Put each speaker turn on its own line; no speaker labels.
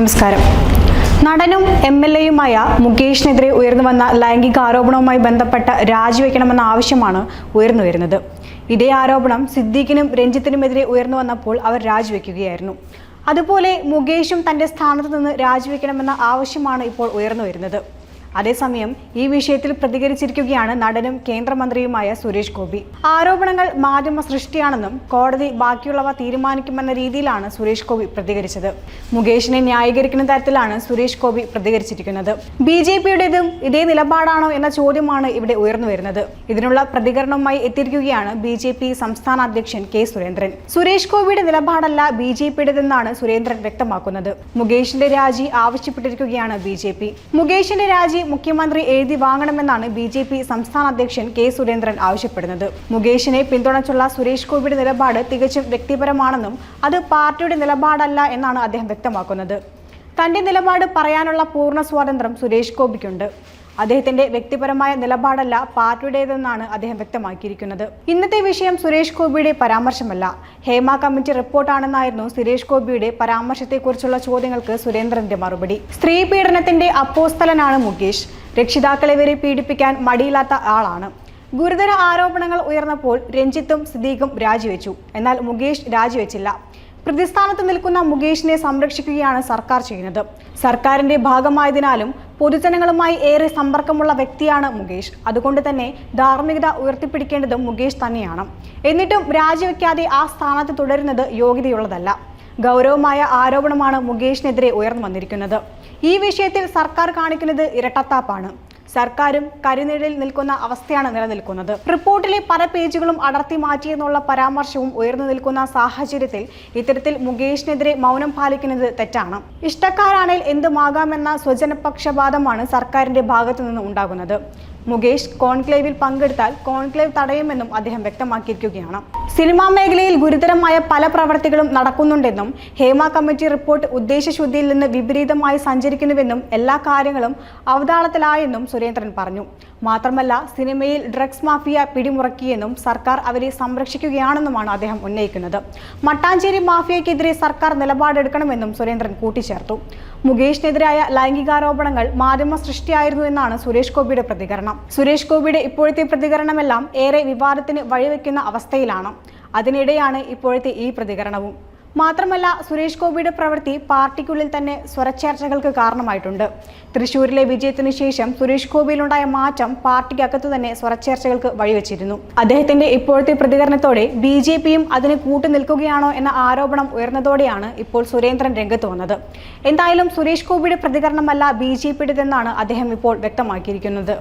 നമസ്കാരം. നടനും M L എയുമായ മുകേഷിനെതിരെ ഉയർന്നു വന്ന ലൈംഗിക ആരോപണവുമായി ബന്ധപ്പെട്ട് രാജിവെക്കണമെന്ന ആവശ്യമാണ് ഉയർന്നു വരുന്നത്. ഇതേ ആരോപണം സിദ്ദീഖിനും രഞ്ജിത്തിനുമെതിരെ ഉയർന്നു വന്നപ്പോൾ അവർ രാജിവെക്കുകയായിരുന്നു. അതുപോലെ മുകേഷും തന്റെ സ്ഥാനത്ത് നിന്ന് രാജിവെക്കണമെന്ന ആവശ്യമാണ് ഇപ്പോൾ ഉയർന്നു വരുന്നത്. അതേസമയം ഈ വിഷയത്തിൽ പ്രതികരിച്ചിരിക്കുകയാണ് നടനും കേന്ദ്രമന്ത്രിയുമായ സുരേഷ് ഗോപി. ആരോപണങ്ങൾ മാധ്യമ സൃഷ്ടിയാണെന്നും കോടതി ബാക്കിയുള്ളവ തീരുമാനിക്കുമെന്ന രീതിയിലാണ് സുരേഷ് ഗോപി പ്രതികരിച്ചത്. മുകേഷിനെ ന്യായീകരിക്കുന്ന തരത്തിലാണ് സുരേഷ് ഗോപി പ്രതികരിച്ചിരിക്കുന്നത്. ബി ജെ പിയുടേതും ഇതേ നിലപാടാണോ എന്ന ചോദ്യമാണ് ഇവിടെ ഉയർന്നു വരുന്നത്. ഇതിനുള്ള പ്രതികരണവുമായി എത്തിയിരിക്കുകയാണ് ബി ജെ പി സംസ്ഥാന അധ്യക്ഷൻ കെ സുരേന്ദ്രൻ. സുരേഷ് ഗോപിയുടെ നിലപാടല്ല ബി ജെ പിയുടേതെന്നാണ് സുരേന്ദ്രൻ വ്യക്തമാക്കുന്നത്. മുകേഷിന്റെ രാജി ആവശ്യപ്പെട്ടിരിക്കുകയാണ് ബി ജെ പി. മുകേഷിന്റെ രാജി മുഖ്യമന്ത്രി എഴുതി വാങ്ങണമെന്നാണ് ബി ജെ പി സംസ്ഥാന അധ്യക്ഷൻ കെ സുരേന്ദ്രൻ ആവശ്യപ്പെടുന്നത്. മുകേഷിനെ പിന്തുണച്ചുള്ള സുരേഷ് ഗോപിയുടെ നിലപാട് തികച്ചും വ്യക്തിപരമാണെന്നും അത് പാർട്ടിയുടെ നിലപാടല്ല എന്നാണ് അദ്ദേഹം വ്യക്തമാക്കുന്നത്. തന്റെ നിലപാട് പറയാനുള്ള പൂർണ സ്വാതന്ത്ര്യം സുരേഷ് ഗോപിക്കുണ്ട്. അദ്ദേഹത്തിന്റെ വ്യക്തിപരമായ നിലപാടല്ല പാർട്ടിയുടേതെന്നാണ് അദ്ദേഹം വ്യക്തമാക്കിയിരിക്കുന്നത്. ഇന്നത്തെ വിഷയം സുരേഷ് ഗോപിയുടെ പരാമർശമല്ല. ഹേമ കമ്മിറ്റി റിപ്പോർട്ടാണെന്നായിരുന്നു സുരേഷ് ഗോപിയുടെ പരാമർശത്തെക്കുറിച്ചുള്ള ചോദ്യങ്ങൾക്ക് സുരേന്ദ്രന്റെ മറുപടി. സ്ത്രീ പീഡനത്തിന്റെ അപ്പോസ്തലനാണ് മുകേഷ്. രക്ഷിതാക്കളെ വരെ പീഡിപ്പിക്കാൻ മടിയില്ലാത്ത ആളാണ്. ഗുരുതര ആരോപണങ്ങൾ ഉയർന്നപ്പോൾ രഞ്ജിത്തും സിദ്ദീഖും രാജിവെച്ചു. എന്നാൽ മുകേഷ് രാജിവെച്ചില്ല. പ്രതിസ്ഥാനത്ത് നിൽക്കുന്ന മുകേഷിനെ സംരക്ഷിക്കുകയാണ് സർക്കാർ ചെയ്യുന്നത്. സർക്കാരിന്റെ ഭാഗമായതിനാലും പൊതുജനങ്ങളുമായി ഏറെ സമ്പർക്കമുള്ള വ്യക്തിയാണ് മുകേഷ്. അതുകൊണ്ട് തന്നെ ധാർമ്മികത ഉയർത്തിപ്പിടിക്കേണ്ടതും മുകേഷ് തന്നെയാണ്. എന്നിട്ടും രാജിവെക്കാതെ ആ സ്ഥാനത്ത് തുടരുന്നത് യോഗ്യതയുള്ളതല്ല. ഗൗരവമായ ആരോപണമാണ് മുകേഷിനെതിരെ ഉയർന്നു വന്നിരിക്കുന്നത്. ഈ വിഷയത്തിൽ സർക്കാർ കാണിക്കുന്നത് ഇരട്ടത്താപ്പാണ്. സർക്കാരും കരിനിഴലിൽ നിൽക്കുന്ന അവസ്ഥയാണ് നിലനിൽക്കുന്നത്. റിപ്പോർട്ടിലെ പല പേജുകളും അടർത്തി മാറ്റിയെന്നുള്ള പരാമർശവും ഉയർന്നു നിൽക്കുന്ന സാഹചര്യത്തിൽ ഇത്തരത്തിൽ മുകേഷിനെതിരെ മൗനം പാലിക്കുന്നത് തെറ്റാണ്. ഇഷ്ടക്കാരാണേൽ എന്തുമാകാമെന്ന സ്വജനപക്ഷപാതമാണ് സർക്കാരിന്റെ ഭാഗത്തു നിന്ന് ഉണ്ടാകുന്നത്. മുകേഷ് കോൺക്ലേവിൽ പങ്കെടുത്താൽ കോൺക്ലേവ് തടയുമെന്നും അദ്ദേഹം വ്യക്തമാക്കിയിരിക്കുകയാണ്. സിനിമാ മേഖലയിൽ ഗുരുതരമായ പല പ്രവർത്തികളും നടക്കുന്നുണ്ടെന്നും ഹേമ കമ്മിറ്റി റിപ്പോർട്ട് ഉദ്ദേശശുദ്ധിയിൽ നിന്ന് വിപരീതമായി സഞ്ചരിക്കുന്നുവെന്നും എല്ലാ കാര്യങ്ങളും അവതാളത്തിലായെന്നും സുരേന്ദ്രൻ പറഞ്ഞു. മാത്രമല്ല സിനിമയിൽ ഡ്രഗ്സ് മാഫിയ പിടിമുറക്കിയെന്നും സർക്കാർ അവരെ സംരക്ഷിക്കുകയാണെന്നുമാണ് അദ്ദേഹം ഉന്നയിക്കുന്നത്. മട്ടാഞ്ചേരി മാഫിയയ്ക്കെതിരെ സർക്കാർ നിലപാടെടുക്കണമെന്നും സുരേന്ദ്രൻ കൂട്ടിച്ചേർത്തു. മുകേഷിനെതിരായ ലൈംഗികാരോപണങ്ങൾ മാധ്യമ സൃഷ്ടിയായിരുന്നു എന്നാണ് സുരേഷ് ഗോപിയുടെ പ്രതികരണം. സുരേഷ് ഗോപിയുടെ ഇപ്പോഴത്തെ പ്രതികരണമെല്ലാം ഏറെ വിവാദത്തിന് വഴിവെക്കുന്ന അവസ്ഥയിലാണ്. അതിനിടെയാണ് ഇപ്പോഴത്തെ ഈ പ്രതികരണവും. മാത്രമല്ല സുരേഷ് ഗോപിയുടെ പ്രവൃത്തി പാർട്ടിക്കുള്ളിൽ തന്നെ സ്വരച്ചേർച്ചകൾക്ക് കാരണമായിട്ടുണ്ട്. തൃശൂരിലെ വിജയത്തിന് ശേഷം സുരേഷ് ഗോപിയിലുണ്ടായ മാറ്റം പാർട്ടിക്കകത്തു തന്നെ സ്വരച്ചേർച്ചകൾക്ക് വഴിവെച്ചിരുന്നു. അദ്ദേഹത്തിന്റെ ഇപ്പോഴത്തെ പ്രതികരണത്തോടെ ബി ജെ പിയും അതിന് കൂട്ടുനിൽക്കുകയാണോ എന്ന ആരോപണം ഉയർന്നതോടെയാണ് ഇപ്പോൾ സുരേന്ദ്രൻ രംഗത്ത് വന്നത്. എന്തായാലും സുരേഷ് ഗോപിയുടെ പ്രതികരണമല്ല ബി ജെ പിയുടേതെന്നാണ് അദ്ദേഹം ഇപ്പോൾ വ്യക്തമാക്കിയിരിക്കുന്നത്.